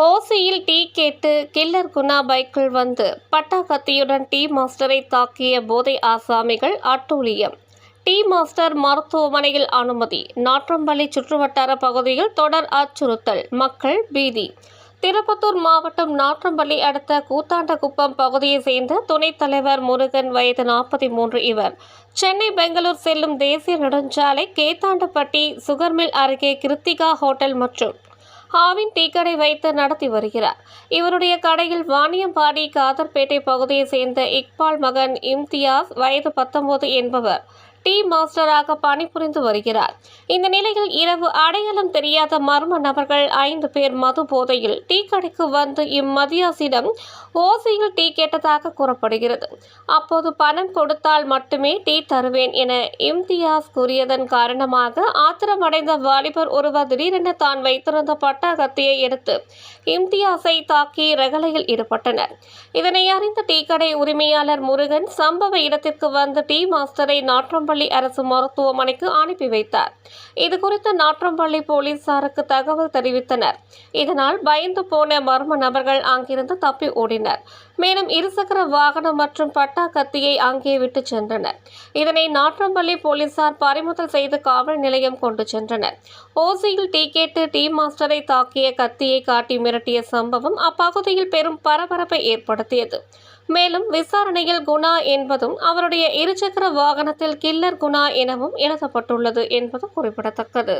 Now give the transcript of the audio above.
ஓசியில் டீ கேட்டு கில்லர் குணா பைக்கில் வந்து பட்டா கத்தியுடன் டீ மாஸ்டரை தாக்கிய போதை ஆசாமிகள் அட்டூழியம். டீ மாஸ்டர் மருத்துவமனையில் அனுமதி. நாற்றம்பள்ளி சுற்றுவட்டார பகுதியில் தொடர் அச்சுறுத்தல். மக்கள் பீதி. திருப்பத்தூர் மாவட்டம் நாற்றம்பள்ளி அடுத்த கூத்தாண்டகுப்பம் பகுதியை சேர்ந்த துணைத் தலைவர் முருகன் வயது நாற்பத்தி மூன்று இவர். சென்னை பெங்களூர் செல்லும் தேசிய நெடுஞ்சாலை கேத்தாண்டப்பட்டி சுகர்மில் அருகே கிருத்திகா ஹோட்டல் மற்றும் ஆவின் டீக்கடை வைத்து நடத்தி வருகிறார். இவருடைய கடையில் வாணியம்பாடி காதர்பேட்டை பகுதியை சேர்ந்த இக்பால் மகன் இம்தியாஸ் வயது பத்தொன்பது என்பவர். டீ மாஸ்டராக பணிபுரிந்து வருகிறார். இந்த நிலையில் இரவு அடையாளம் தெரியாத மர்ம நபர்கள் ஐந்து பேர் மது போதையில் டீ கடைக்கு வந்து இம்மதியாசிடம் ஓசையில் டீ கேட்டதாக கூறப்படுகிறது. அப்போது பணம் கொடுத்தால் மட்டுமே டீ தருவேன் என இம்தியாஸ் கூறியதன் காரணமாக ஆத்திரமடைந்த வாலிபர் ஒருவர் திடீரென தான் வைத்திருந்த பட்டாகத்தியை எடுத்து இம்தியாஸை தாக்கி ரகலையில் ஈடுபட்டனர். இதனை அறிந்த டீ கடை உரிமையாளர் முருகன் சம்பவ இடத்திற்கு வந்து டீ மாஸ்டரை நாற்றம்பள்ளி அரசு மருத்துவமனைக்கு அனுப்பி வைத்தார். இதுகுறித்து நாற்றம்பள்ளி போலீசாருக்கு தகவல் தெரிவித்தனர். இதனால் பயந்து போன மர்ம நபர்கள் அங்கிருந்து தப்பி ஓடினர். மேலும் இருசக்கர வாகனம் மற்றும் பட்டா கத்தியை அங்கே விட்டு சென்றனர். இதனை நாற்றம்பள்ளி போலீசார் பறிமுதல் செய்து காவல் நிலையம் கொண்டு சென்றனர். ஓசியில் டீ கேட்டு டீ மாஸ்டரை தாக்கிய கத்தியை காட்டி மிரட்டிய சம்பவம் அப்பகுதியில் பெரும் பரபரப்பை ஏற்படுத்தியது. மேலும் விசாரணையில் குணா என்பதும் அவருடைய இருசக்கர வாகனத்தில் கில்லர் குணா எனவும் எழுதப்பட்டுள்ளது என்பது குறிப்பிடத்தக்கது.